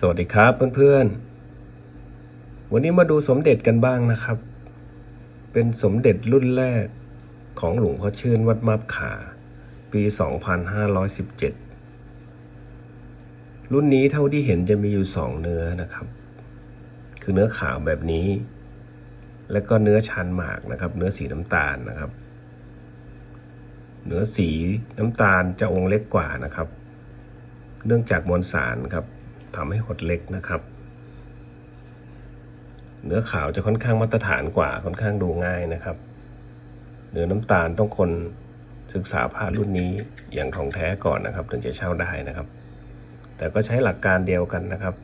สวัสดีครับเพื่อนๆ วันนี้มาดูสมเด็จกันบ้างนะครับ เป็นสมเด็จรุ่นแรกของหลวงพ่อชื่นวัดมาบขา ปี 2517 รุ่นนี้เท่าที่เห็นจะมีอยู่สองเนื้อนะครับ คือเนื้อขาวแบบนี้ และก็เนื้อชันหมากนะครับ เนื้อสีน้ำตาลนะครับ เนื้อสีน้ำตาลจะองค์เล็กกว่านะครับ เนื่องจากมวลสารครับ ทำให้หดเล็กนะครับ เนื้อขาวจะค่อนข้างมาตรฐานกว่าค่อนข้างดูง่ายนะครับ เนื้อน้ำตาลต้องคนศึกษาพระรุ่นนี้อย่างทองแท้ก่อนนะครับ ถึงจะเช่าได้นะครับ แต่ก็ใช้หลักการเดียวกันนะครับ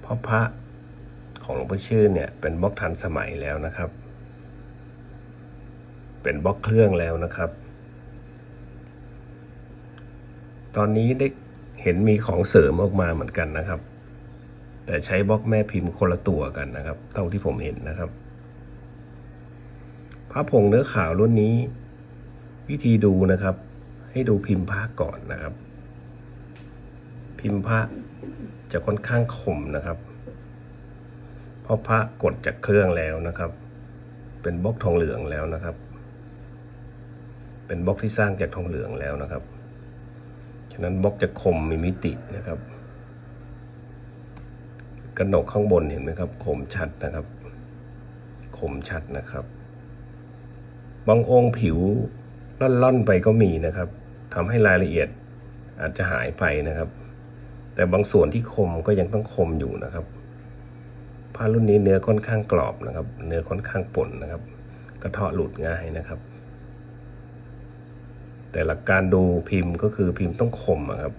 เพราะพระของหลวงพ่อชื่นเนี่ยเป็นบล็อกทันสมัยแล้วนะครับ เป็นบล็อกเครื่องแล้วนะครับ ตอนนี้ได้ เห็นมีของเสริมออกมาเหมือนกันนะครับ แต่ใช้บล็อกแม่พิมพ์คนละตัวกันนะครับ เท่าที่ผมเห็นนะครับพระผงเนื้อขาวรุ่นนี้ วิธีดูนะครับ ให้ดูพิมพ์พระก่อนนะครับ พิมพ์พระจะค่อนข้างคมนะครับ เพราะพระกดจากเครื่องแล้วนะครับ เป็นบล็อกทองเหลืองแล้วนะครับ เป็นบล็อกที่สร้างจากทองเหลืองแล้วนะครับ ฉะนั้นบล็อกจะคมมีมิตินะครับกระหนกข้างบนเห็นไหมครับคมชัดนะครับคมชัดนะครับ บางองค์ผิวล่อนๆไปก็มีนะครับทำให้รายละเอียดอาจจะหายไปนะครับ แต่บางส่วนที่คมก็ยังต้องคมอยู่นะครับผ้ารุ่นนี้เนื้อค่อนข้างกรอบนะครับ เนื้อค่อนข้างป่นนะครับ กระเทาะหลุดง่ายนะครับ แต่หลักการดูพิมพ์ก็คือพิมพ์ต้องคมครับ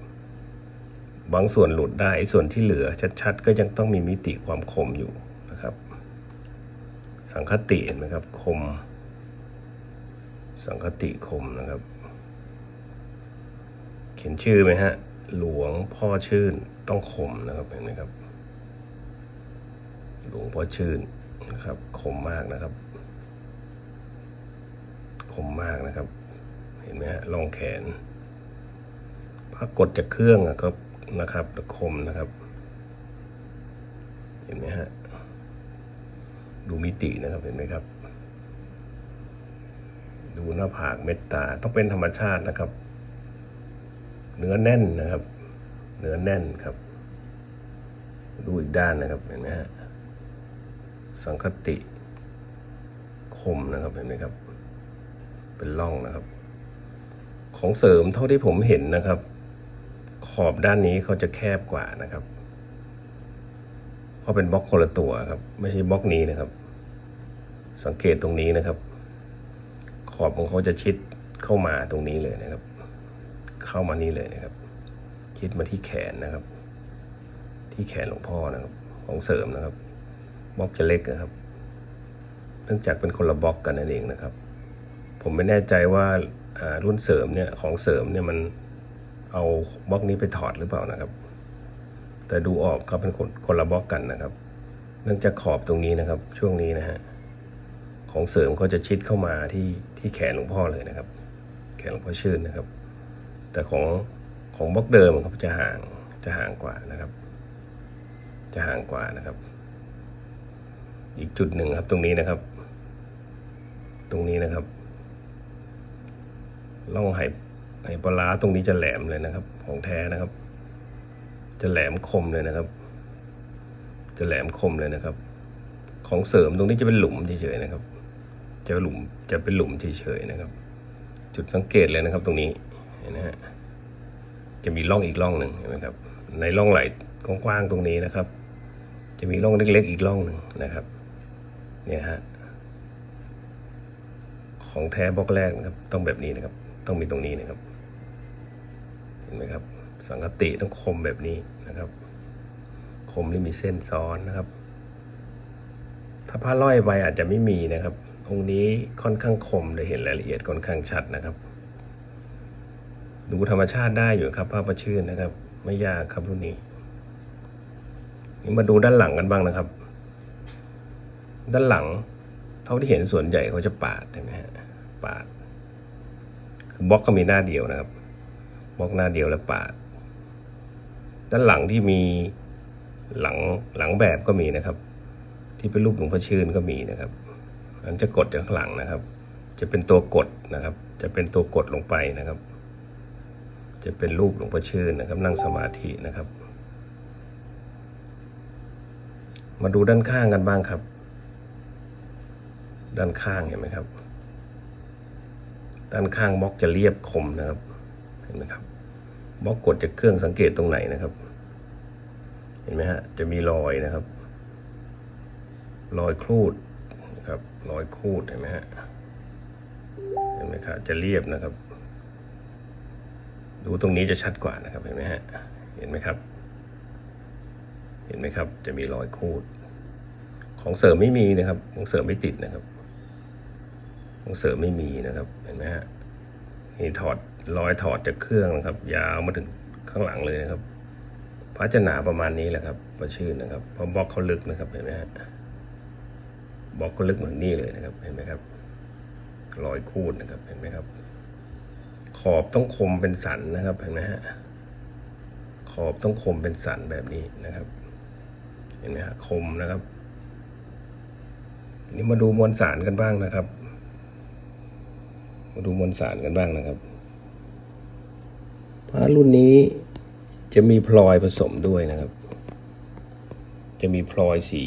บางส่วนหลุดได้ส่วนที่เหลือชัดๆ ก็ยังต้องมีมิติความคมอยู่นะครับ สังคติเห็นไหมครับคม สังคติคมนะครับ เขียนชื่อไหมฮะหลวงพ่อชื่นต้องคมนะครับเห็นไหมครับ หลวงพ่อชื่นนะครับคมมากนะครับ คมมากนะครับ เห็นไหมฮะรองแขนพักกดจากเครื่องอะครับนะครับคมนะครับ เห็นไหมฮะดูมิตินะครับเห็นไหมครับ ดูหน้าผากเม็ดตาต้องเป็นธรรมชาตินะครับ เนื้อแน่นนะครับ เนื้อแน่นครับ ดูอีกด้านนะครับเห็นไหมฮะสังคติคมนะครับเห็นไหมครับ เป็นร่องนะครับ ของเสริมเท่าที่ผมเห็นนะครับ ขอบด้านนี้เขาจะแคบกว่านะครับ เพราะเป็นบล็อกคนละตัวครับ ไม่ใช่บล็อกนี้นะครับ สังเกตตรงนี้นะครับ ขอบของเขาจะชิดเข้ามาตรงนี้เลยนะครับ เข้ามานี่เลยนะครับ ชิดมาที่แขนนะครับ ที่แขนหลวงพ่อนะครับ ของเสริมนะครับบล็อกจะเล็กนะครับ เนื่องจากเป็นคนละบล็อกกันนั่นเองนะครับ ผมไม่แน่ใจว่า รุ่นเสริมเนี่ยของเสริมเนี่ยมันเอาบล็อกนี้ไปถอดหรือเปล่านะครับ แต่ดูออกเขาเป็นคนคนละบล็อกกันนะครับ เนื่องจากขอบตรงนี้นะครับ ช่วงนี้นะฮะของเสริมเขาจะชิดเข้ามาที่ที่แขนหลวงพ่อเลยนะครับ แขนหลวงพ่อชื่นนะครับ แต่ของของบล็อกเดิมครับจะห่างจะห่างกว่านะครับ จะห่างกว่านะครับ อีกจุดหนึ่งครับตรงนี้นะครับ ตรงนี้นะครับ ล่องไหไหปลาตรงนี้จะแหลมเลยนะครับ ของแท้นะครับ จะแหลมคมเลยนะครับ จะแหลมคมเลยนะครับ ของเสริมตรงนี้จะเป็นหลุมเฉยๆนะครับ จะหลุมจะเป็นหลุมเฉยๆนะครับ จุดสังเกตเลยนะครับ ตรงนี้เห็นไหมฮะจะมีร่องอีกร่องหนึ่งเห็นไหมครับ ในร่องไหลกว้างๆตรงนี้นะครับ จะมีร่องเล็ก ๆ อีกร่องหนึ่งนะครับ เนี่ยฮะของแท้บล็อกแรกนะครับ ต้องแบบนี้นะครับ ต้องมีตรงนี้นะครับ เห็นไหมครับ สังกติต้องคมแบบนี้นะครับ คมที่มีเส้นซ้อนนะครับ ถ้าผ้าร้อยใบอาจจะไม่มีนะครับ องค์นี้ค่อนข้างคมเลยเห็นรายละเอียดค่อนข้างชัดนะครับ ดูธรรมชาติได้อยู่ครับผ้าประชื่นนะครับ ไม่ยากครับรุ่นนี้นี่มาดูด้านหลังกันบ้างนะครับ ด้านหลัง เท่าที่เห็นส่วนใหญ่เขาจะปาดใช่ไหมฮะปาด คือบล็อกก็มีหน้าเดียวนะครับบล็อกหน้าเดียวแล้วปาด ด้านหลังที่มีหลังหลังแบบก็มีนะครับ ที่เป็นรูปหลวงพ่อชื่นก็มีนะครับอันจะกดจากข้างหลังนะครับ จะเป็นตัวกดนะครับ จะเป็นตัวกดลงไปนะครับ จะเป็นรูปหลวงพ่อชื่นนะครับ นั่งสมาธินะครับ มาดูด้านข้างกันบ้างครับ ด้านข้างเห็นไหมครับ ด้านข้างบล็อกจะเรียบคมนะครับเห็นไหมครับบล็อกกดจากเครื่องสังเกตตรงไหนนะครับ เห็นไหมฮะจะมีรอยนะครับ รอยครูดนะครับรอยครูดเห็นไหมฮะเห็นไหมครับจะเรียบนะครับ ดูตรงนี้จะชัดกว่านะครับเห็นไหมฮะเห็นไหมครับ เห็นไหมครับจะมีรอยครูด ของเสริมไม่มีนะครับ ของเสริมไม่ติดนะครับ ของเสริมไม่มีนะครับเห็นไหมฮะนี่ถอดรอยถอดจากเครื่องนะครับ ยาวมาถึงข้างหลังเลยนะครับพระจะหนาประมาณนี้แหละครับประชื่นนะครับเพราะบล็อกเขาลึกนะครับเห็นไหมฮะบล็อกเขาลึกเหมือนนี่เลยนะครับเห็นไหมครับรอยคูดนะครับเห็นไหมครับ ขอบต้องคมเป็นสันนะครับเห็นไหมฮะขอบต้องคมเป็นสันแบบนี้นะครับ เห็นไหมฮะคมนะครับนี้มาดูมวลสารกันบ้างนะครับ มาดูมวลสารกันบ้างนะครับพระรุ่นนี้จะมีพลอยผสมด้วยนะครับ จะมีพลอยสี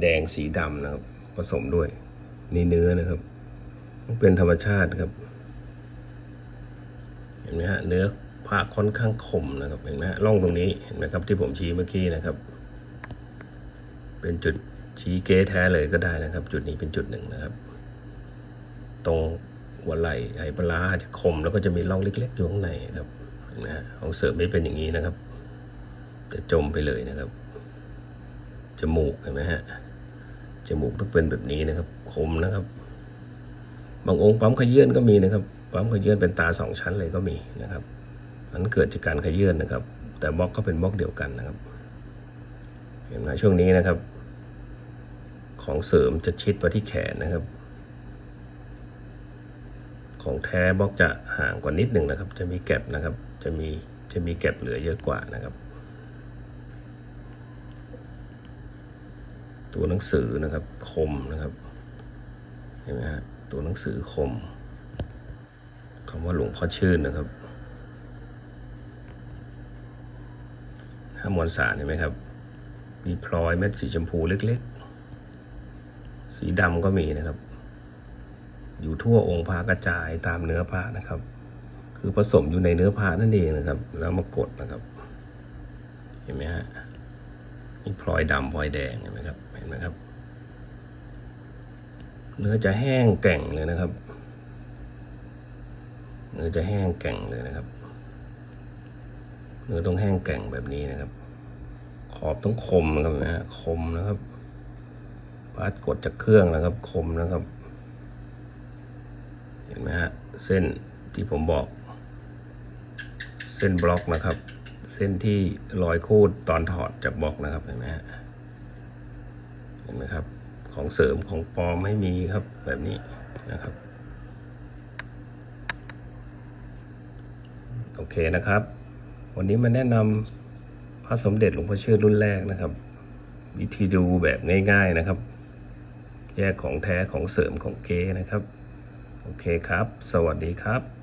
แดงสีดำนะครับ ผสมด้วยในเนื้อนะครับมันเป็นธรรมชาติครับ เห็นไหมฮะเนื้อผ้าค่อนข้างคมนะครับเห็นไหมฮะร่องตรงนี้เห็นไหมครับ ที่ผมชี้เมื่อกี้นะครับ เป็นจุดชี้เก้แท้เลยก็ได้นะครับ จุดนี้เป็นจุดหนึ่งนะครับ ตรง หัวไหล่ไหปลาจะคมแล้วก็จะมีร่องเล็ก ๆ อยู่ข้างในครับนไหมฮะของเสริมไม่เป็นอย่างนี้นะครับ จะจมไปเลยนะครับ จมูกเห็นไหมฮะ จมูกต้องเป็นแบบนี้นะครับ คมนะครับ บางองค์ปั๊มขยื่นก็มีนะครับ ปั๊มขยื่นเป็นตาสองชั้นเลยก็มีนะครับมันเกิดจากการขยื่นนะครับ แต่บล็อกก็เป็นบล็อกเดียวกันนะครับ เห็นไหมช่วงนี้นะครับ ของเสริมจะชิดมาที่แขนนะครับ ของแท้บล็อกจะห่างกว่านิดหนึ่งนะครับ จะมีแก็บนะครับ จะมีจะมีแก็บเหลือเยอะกว่านะครับ ตัวหนังสือนะครับคมนะครับเห็นไหมฮะตัวหนังสือคมคำว่าหลวงพ่อชื่นนะครับห้ามวลสารเห็นไหมครับ มีพลอยเม็ดสีชมพูเล็กๆ สีดำก็มีนะครับ อยู่ทั่วองค์พระกระจายตามเนื้อพระนะครับ คือผสมอยู่ในเนื้อพระนั่นเองนะครับ แล้วมากดนะครับ เห็นไหมฮะมีพลอยดำพลอยแดงเห็นไหมครับเห็นไหมครับ เนื้อจะแห้งแก่งเลยนะครับ เนื้อจะแห้งแก่งเลยนะครับ เนื้อต้องแห้งแก่งแบบนี้นะครับ ขอบต้องคมนะครับนะคมนะครับพัดกดจากเครื่องนะครับ คมนะครับ นไหมฮะเส้นที่ผมบอก เส้นบล็อกนะครับ เส้นที่รอยคูดตอนถอดจากบล็อกนะครับเห็นไหมฮะเห็นไหมครับของเสริมของปลอมไม่มีครับแบบนี้นะครับโอเคนะครับ วันนี้มาแนะนำพระสมเด็จหลวงพ่อเชื่อรุ่นแรกนะครับ วิธีดูแบบง่าย ๆนะครับ แยกของแท้ของเสริมของเก๊นะครับ โอเคครับ สวัสดีครับ